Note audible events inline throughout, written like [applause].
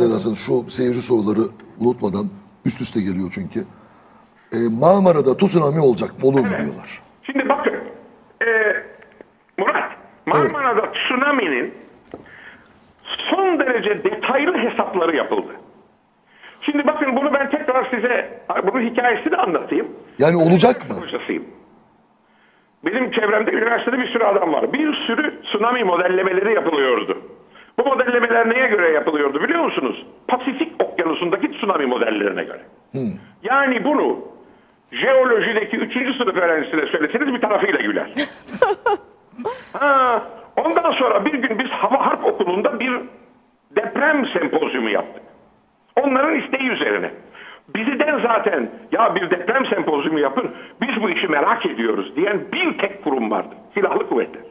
müsaade ederseniz şu seyirci soruları unutmadan üst üste geliyor çünkü. Ee, Marmara'da tsunami olacak olur mu diyorlar. Şimdi bakın. e, Murat, Marmara'da tsunami'nin son derece detaylı hesapları yapıldı. Şimdi bakın bunu ben tekrar size bunun hikayesini anlatayım. Yani olacak mı? Hocasıyım. Benim çevremde üniversitede bir sürü adam var. Bir sürü tsunami modellemeleri yapılıyordu. Bu modellemeler neye göre yapılıyordu biliyor musunuz? Pasifik okyanusundaki tsunami modellerine göre. Yani bunu jeolojideki 3. sınıf öğrencisine söyleseniz bir tarafıyla güler. [laughs] ha, ondan sonra bir gün biz Hava Harp Okulu'nda bir deprem sempozyumu yaptık. Onların isteği üzerine. Bizden zaten ya bir deprem sempozyumu yapın biz bu işi merak ediyoruz diyen bir tek kurum vardı. Silahlı kuvvetler.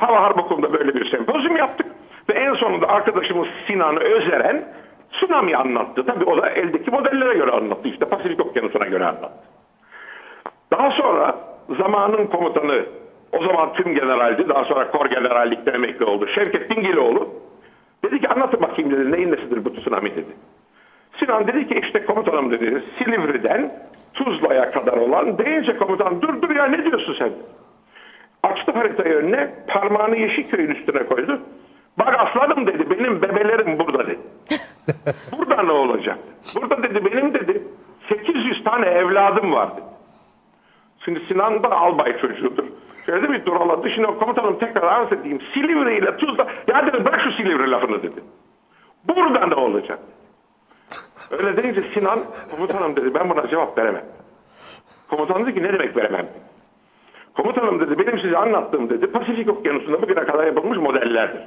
Hava Harp Okulu'nda böyle bir sempozyum yaptık ve en sonunda arkadaşımız Sinan Özeren tsunami anlattı. Tabii o da eldeki modellere göre anlattı. İşte Pasifik Okyanusu'na göre anlattı. Daha sonra zamanın komutanı o zaman tüm generaldi. Daha sonra kor generallikten emekli oldu. Şevket Dingiloğlu dedi ki anlatın bakayım dedi neyin nesidir bu tsunami dedi. Sinan dedi ki işte komutanım dedi Silivri'den Tuzla'ya kadar olan deyince komutan dur dur ya ne diyorsun sen? Haritayı önüne parmağını Yeşilköy'ün üstüne koydu. Bak aslanım dedi benim bebelerim burada dedi. [laughs] Burada ne olacak? Burada dedi benim dedi 800 tane evladım var dedi. Şimdi Sinan da albay çocuğudur. Şöyle bir duraladı. Şimdi o komutanım tekrar arz edeyim. Silivri ile Tuzla. Ya dedi bırak şu Silivri lafını dedi. Burada ne olacak? Öyle deyince Sinan komutanım dedi ben buna cevap veremem. Komutan dedi ki ne demek veremem? Komutanım dedi benim size anlattığım dedi Pasifik Okyanusu'nda bugüne kadar yapılmış modellerdir.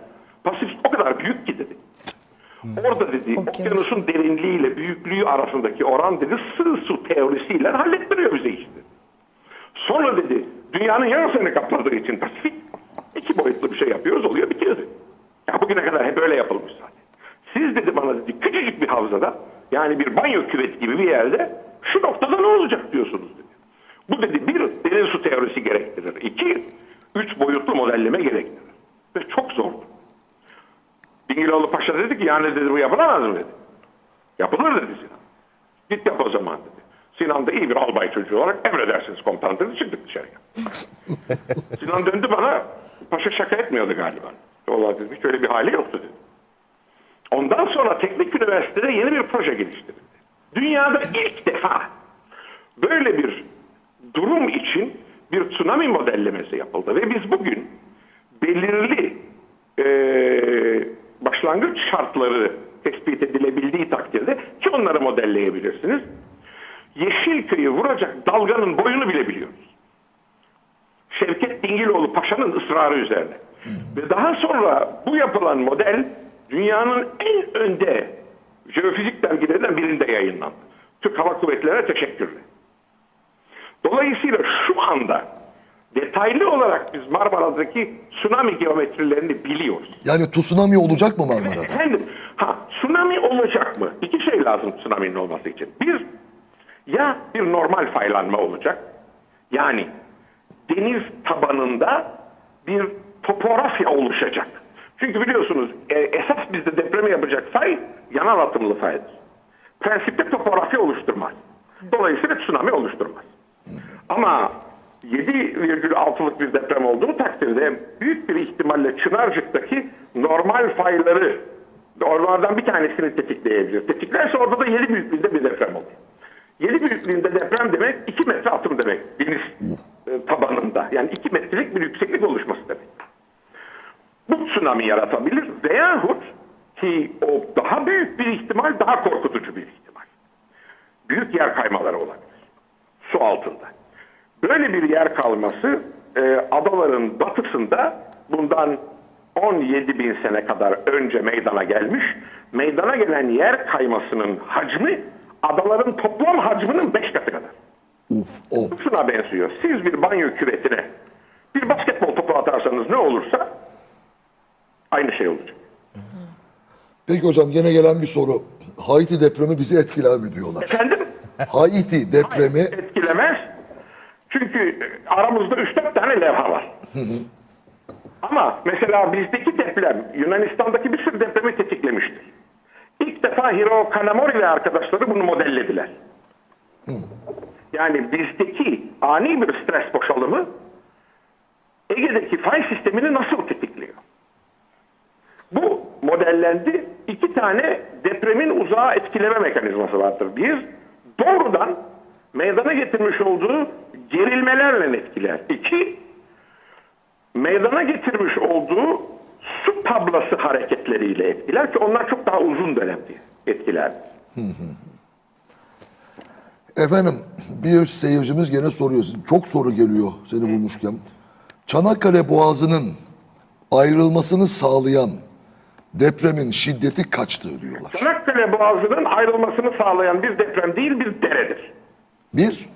Pasifik o kadar büyük ki dedi. Orada dedi Okyanus. okyanusun derinliğiyle büyüklüğü arasındaki oran dedi sığ su teorisiyle hallettiriyor bize işte. Sonra dedi dünyanın yarısını kapladığı için Pasifik iki boyutlu bir şey yapıyoruz oluyor bitiyor dedi. Ya bugüne kadar hep öyle yapılmış zaten. Siz dedi bana dedi küçücük bir havzada yani bir banyo küveti gibi bir yerde şu noktada ne olacak diyorsunuz dedi. Bu dedi bir derin su teorisi gerektirir. İki üç boyutlu modelleme gerektirir. Ve çok zor. Dingiloğlu Paşa dedi ki yani dedi bu yapılamaz mı dedi. Yapılır dedi Sinan. Git yap o zaman dedi. Sinan da iyi bir albay çocuğu olarak emredersiniz komutan dedi çıktık dışarıya. [laughs] Sinan döndü bana paşa şaka etmiyordu galiba. Vallahi dedi hiç öyle bir hali yoktu dedi. Ondan sonra teknik üniversitede yeni bir proje geliştirildi. Dünyada ilk defa böyle bir durum için bir tsunami modellemesi yapıldı. Ve biz bugün belirli eee, başlangıç şartları tespit edilebildiği takdirde ki onları modelleyebilirsiniz. Yeşilköy'ü vuracak dalganın boyunu bile biliyoruz. Şevket Dingiloğlu Paşa'nın ısrarı üzerine. Ve daha sonra bu yapılan model dünyanın en önde jeofizik dergilerinden birinde yayınlandı. Türk Hava Kuvvetleri'ne teşekkürler. Dolayısıyla şu anda detaylı olarak biz Marmara'daki tsunami geometrilerini biliyoruz. Yani tsunami olacak mı Marmara'da? Efendim, ha tsunami olacak mı? İki şey lazım tsunami'nin olması için. Bir, ya bir normal faylanma olacak. Yani deniz tabanında bir topografya oluşacak. Çünkü biliyorsunuz e, esas bizde depremi yapacak fay yanal atımlı faydır. Prensipte topografya oluşturmaz. Dolayısıyla tsunami oluşturmaz. Ama 7,6'lık bir deprem olduğu takdirde büyük bir ihtimalle Çınarcık'taki normal fayları oralardan bir tanesini tetikleyebilir. Tetiklerse orada da 7 büyüklüğünde bir deprem olur. 7 büyüklüğünde deprem demek 2 metre atım demek deniz e, tabanında. Yani 2 metrelik bir yükseklik oluşması demek. Bu tsunami yaratabilir veyahut ki o daha büyük bir ihtimal daha korkutucu bir ihtimal. Büyük yer kaymaları olabilir. Su altında. Böyle bir yer kalması e, adaların batısında bundan 17 bin sene kadar önce meydana gelmiş. Meydana gelen yer kaymasının hacmi adaların toplam hacminin 5 katı kadar. Şuna benziyor. Siz bir banyo küvetine bir basketbol topu atarsanız ne olursa aynı şey olacak. Peki hocam gene gelen bir soru. Haiti depremi bizi etkiler mi diyorlar. Efendim? Haiti depremi etkilemez. Çünkü aramızda 3-4 tane levha var. Ama mesela bizdeki deprem Yunanistan'daki bir sürü depremi tetiklemiştir. ilk defa Hiro Kanamori ve arkadaşları bunu modellediler. Yani bizdeki ani bir stres boşalımı Ege'deki fay sistemini nasıl tetikliyor? Bu modellendi. İki tane depremin uzağa etkileme mekanizması vardır. Bir, doğrudan meydana getirmiş olduğu gerilmelerle etkiler. İki, meydana getirmiş olduğu su tablası hareketleriyle etkiler ki onlar çok daha uzun dönemli etkiler. Efendim bir seyircimiz gene soruyor. Çok soru geliyor seni bulmuşken. Çanakkale Boğazı'nın ayrılmasını sağlayan depremin şiddeti kaçtır diyorlar. Çanakkale Boğazı'nın ayrılmasını sağlayan bir deprem değil bir deredir. Bir,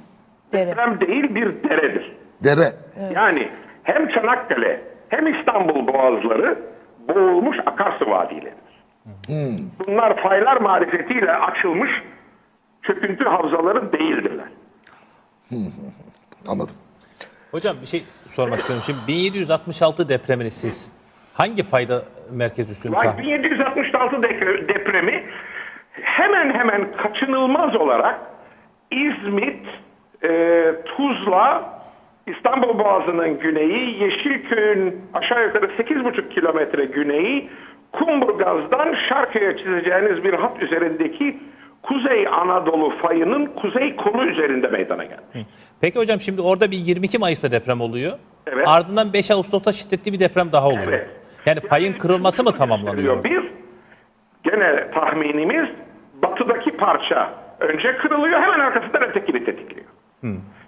Dere. Deprem değil bir deredir. dere. Yani hem Çanakkale hem İstanbul boğazları boğulmuş akarsu vadileridir. Bunlar faylar marifetiyle açılmış çöküntü havzaları değildirler. Anladım. Hocam bir şey sormak istiyorum. Şimdi 1766 depremini siz hangi fayda merkez üstünü Vay, tahmin 1766 dek- depremi hemen hemen kaçınılmaz olarak İzmit, e, Tuzla, İstanbul Boğazı'nın güneyi, Yeşilköy'ün aşağı yukarı 8,5 kilometre güneyi, Kumburgaz'dan Şarköy'e çizeceğiniz bir hat üzerindeki Kuzey Anadolu fayının kuzey kolu üzerinde meydana geldi. Peki hocam şimdi orada bir 22 Mayıs'ta deprem oluyor. Evet. Ardından 5 Ağustos'ta şiddetli bir deprem daha oluyor. Evet. Yani payın kırılması mı tamamlanıyor? Bir, gene tahminimiz batıdaki parça önce kırılıyor hemen arkasından ötekini tetikliyor.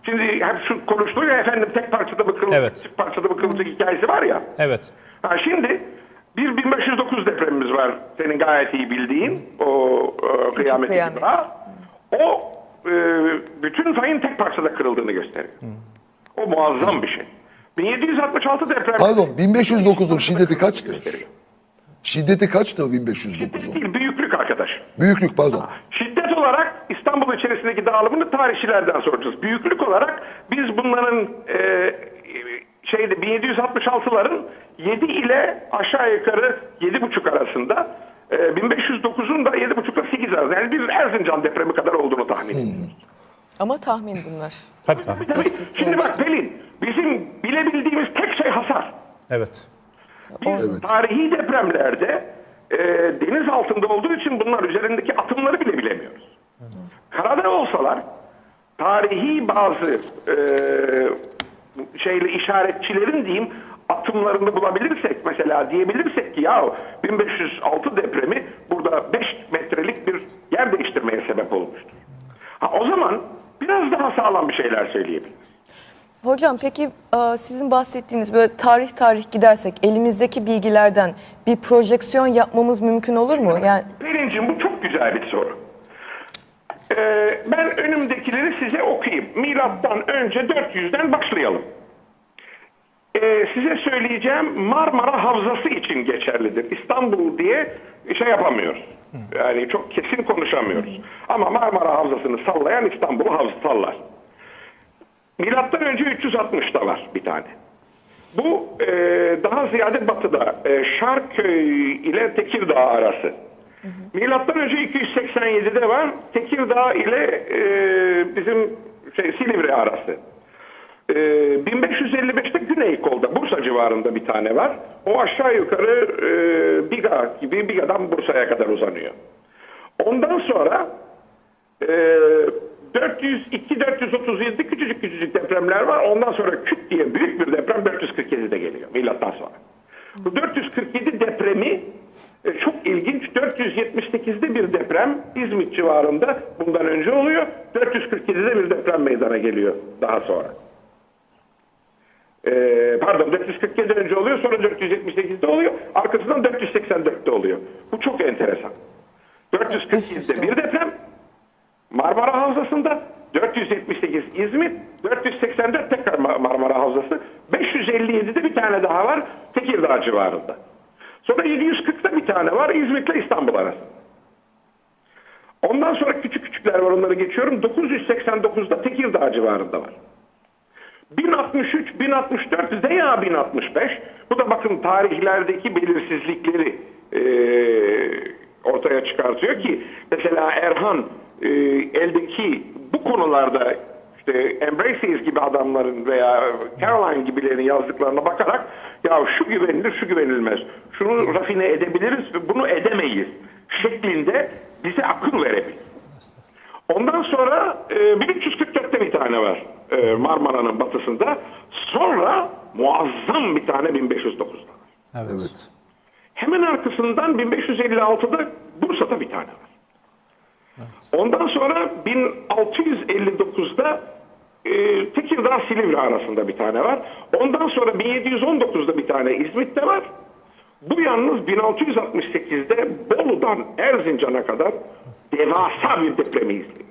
Şimdi hep şu konuşuluyor ya efendim tek parçada mı kırılacak, Evet. çift parçada mı kırılacak hikayesi var ya. Evet. Ha şimdi bir 1509 depremimiz var senin gayet iyi bildiğin o e, kıyamet. kıyamet. O e, bütün fayın tek parçada kırıldığını gösteriyor. O muazzam bir şey. 1766 deprem Pardon 1509'un şiddeti kaçtır? Şiddeti kaçtır 1509'un? değil büyüklük arkadaş. Büyüklük pardon. Şiddet İstanbul içerisindeki dağılımını tarihçilerden soracağız. Büyüklük olarak biz bunların e, şeyde 1766'ların 7 ile aşağı yukarı 7,5 arasında e, 1509'un da 7,5 ile 8 arasında. Yani bir Erzincan depremi kadar olduğunu tahmin ediyoruz. Ama tahmin bunlar. Tabii tabii. Tabii, şimdi bak Pelin bizim bilebildiğimiz tek şey hasar. Evet. Biz Evet. tarihi depremlerde e, deniz altında olduğu için bunlar üzerindeki atımları bile bilemiyoruz. Karada olsalar tarihi bazı e, şeyle işaretçilerin diyeyim atımlarını bulabilirsek mesela diyebilirsek ki ya 1506 depremi burada 5 metrelik bir yer değiştirmeye sebep olmuştur. Ha, o zaman biraz daha sağlam bir şeyler söyleyebiliriz. Hocam peki e, sizin bahsettiğiniz böyle tarih tarih gidersek elimizdeki bilgilerden bir projeksiyon yapmamız mümkün olur mu? Yani Pelinciğim bu çok güzel bir soru. Ee, ben önümdekileri size okuyayım. Milattan önce 400'den başlayalım. Ee, size söyleyeceğim Marmara Havzası için geçerlidir. İstanbul diye şey yapamıyoruz. Yani çok kesin konuşamıyoruz. Ama Marmara Havzası'nı sallayan İstanbul'u havz sallar. Milattan önce 360'da var bir tane. Bu e, daha ziyade batıda e, Şarköy ile Tekirdağ arası. Milattan önce 287'de var Tekirdağ ile e, bizim şey, Silivri arası. E, 1555'te Güney Kol'da Bursa civarında bir tane var. O aşağı yukarı e, Biga gibi Biga'dan Bursa'ya kadar uzanıyor. Ondan sonra e, 402-437 küçücük küçücük depremler var. Ondan sonra küt diye büyük bir deprem 447'de geliyor milattan sonra. Bu 447 depremi çok ilginç. 478'de bir deprem İzmit civarında bundan önce oluyor. 447'de bir deprem meydana geliyor daha sonra. Ee, pardon 447'den önce oluyor sonra 478'de oluyor. Arkasından 484'te oluyor. Bu çok enteresan. 447'de bir deprem Marmara Havzası'nda 478 İzmit, 484 tekrar Ma- Marmara Havzası, 557'de bir tane daha var Tekirdağ civarında. Sonra 740'da bir tane var İzmit'le İstanbul arasında. Ondan sonra küçük küçükler var onları geçiyorum. 989'da Tekirdağ civarında var. 1063, 1064 veya 1065. Bu da bakın tarihlerdeki belirsizlikleri eee, ortaya çıkartıyor ki mesela Erhan e, eldeki bu konularda işte Embraces gibi adamların veya Caroline gibilerin yazdıklarına bakarak ya şu güvenilir şu güvenilmez. Şunu rafine edebiliriz ve bunu edemeyiz şeklinde bize akıl verebilir. Ondan sonra e, 1344'te bir tane var e, Marmara'nın batısında. Sonra muazzam bir tane 1509'da var. Evet. Hemen arkasından 1556'da Bursa'da bir tane var. Ondan sonra 1659'da e, Tekirdağ Silivri arasında bir tane var. Ondan sonra 1719'da bir tane İzmit'te var. Bu yalnız 1668'de Bolu'dan Erzincan'a kadar devasa bir depremi izliyor.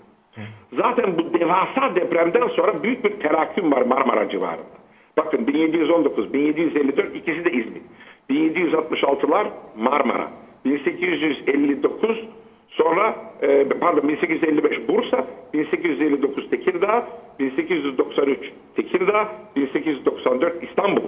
Zaten bu devasa depremden sonra büyük bir terakküm var Marmara civarında. Bakın 1719, 1754 ikisi de İzmit. 1766'lar Marmara. 1859 sonra e, pardon 1855 Bursa, 1859 Tekirdağ, 1893 Tekirdağ, 1894 İstanbul.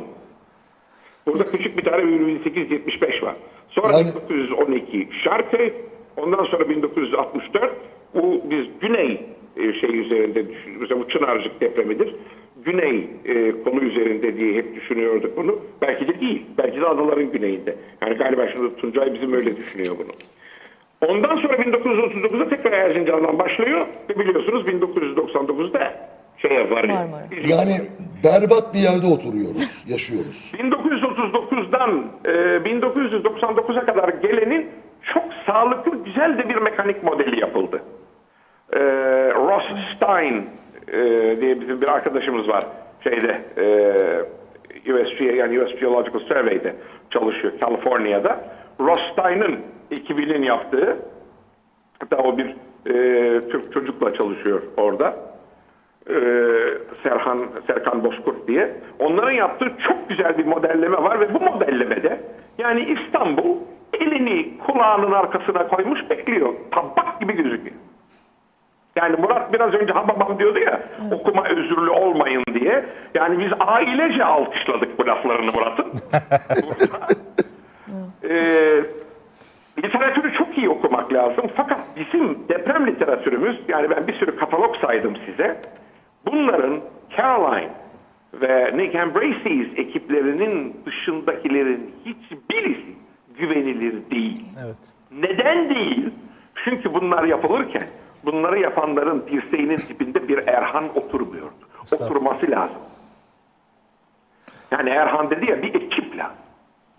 Burada küçük bir tane 1875 var. Sonra Yani- 1912 Şarköy, ondan sonra 1964 bu biz Güney e, şey üzerinde mesela bu Çınarcık depremidir. Güney e, konu üzerinde diye hep düşünüyorduk bunu. Belki de değil. Belki de adaların güneyinde. Yani galiba şimdi Tuncay bizim öyle düşünüyor bunu. Ondan sonra 1939'da tekrar Erzincan'dan başlıyor ve biliyorsunuz 1999'da şeye varıyor. Marmara. Biz- Yani berbat bir yerde oturuyoruz, yaşıyoruz. [laughs] 1939'dan e, 1999'a kadar gelenin çok sağlıklı, güzel de bir mekanik modeli yapıldı. E, Ross Stein e, diye bizim bir arkadaşımız var şeyde e, USG yani US Geological Survey'de çalışıyor Kaliforniya'da. Ross Stein'ın ekibinin yaptığı hatta o bir e, Türk çocukla çalışıyor orada. Ee, Serhan Serkan Bozkurt diye. Onların yaptığı çok güzel bir modelleme var ve bu modellemede yani İstanbul elini kulağının arkasına koymuş bekliyor. Tabak gibi gözüküyor. Yani Murat biraz önce ha babam diyordu ya okuma özürlü olmayın diye. Yani biz ailece alkışladık bu laflarını Murat'ın. [laughs] Ee, literatürü çok iyi okumak lazım. Fakat bizim deprem literatürümüz, yani ben bir sürü katalog saydım size. Bunların Caroline ve Nick Ambraces ekiplerinin dışındakilerin hiçbirisi güvenilir değil. Evet. Neden değil? Çünkü bunlar yapılırken bunları yapanların dirseğinin dibinde bir Erhan oturmuyordu. Oturması lazım. Yani Erhan dedi ya bir ekip lazım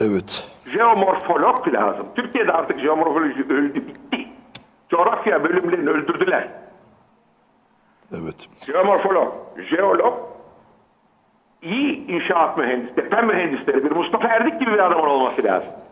Evet. Jeomorfolog lazım. Türkiye'de artık jeomorfoloji öldü bitti. Coğrafya bölümlerini öldürdüler. Evet. Jeomorfolog, jeolog, iyi inşaat mühendisi, deprem mühendisleri bir Mustafa Erdik gibi bir adamın olması lazım.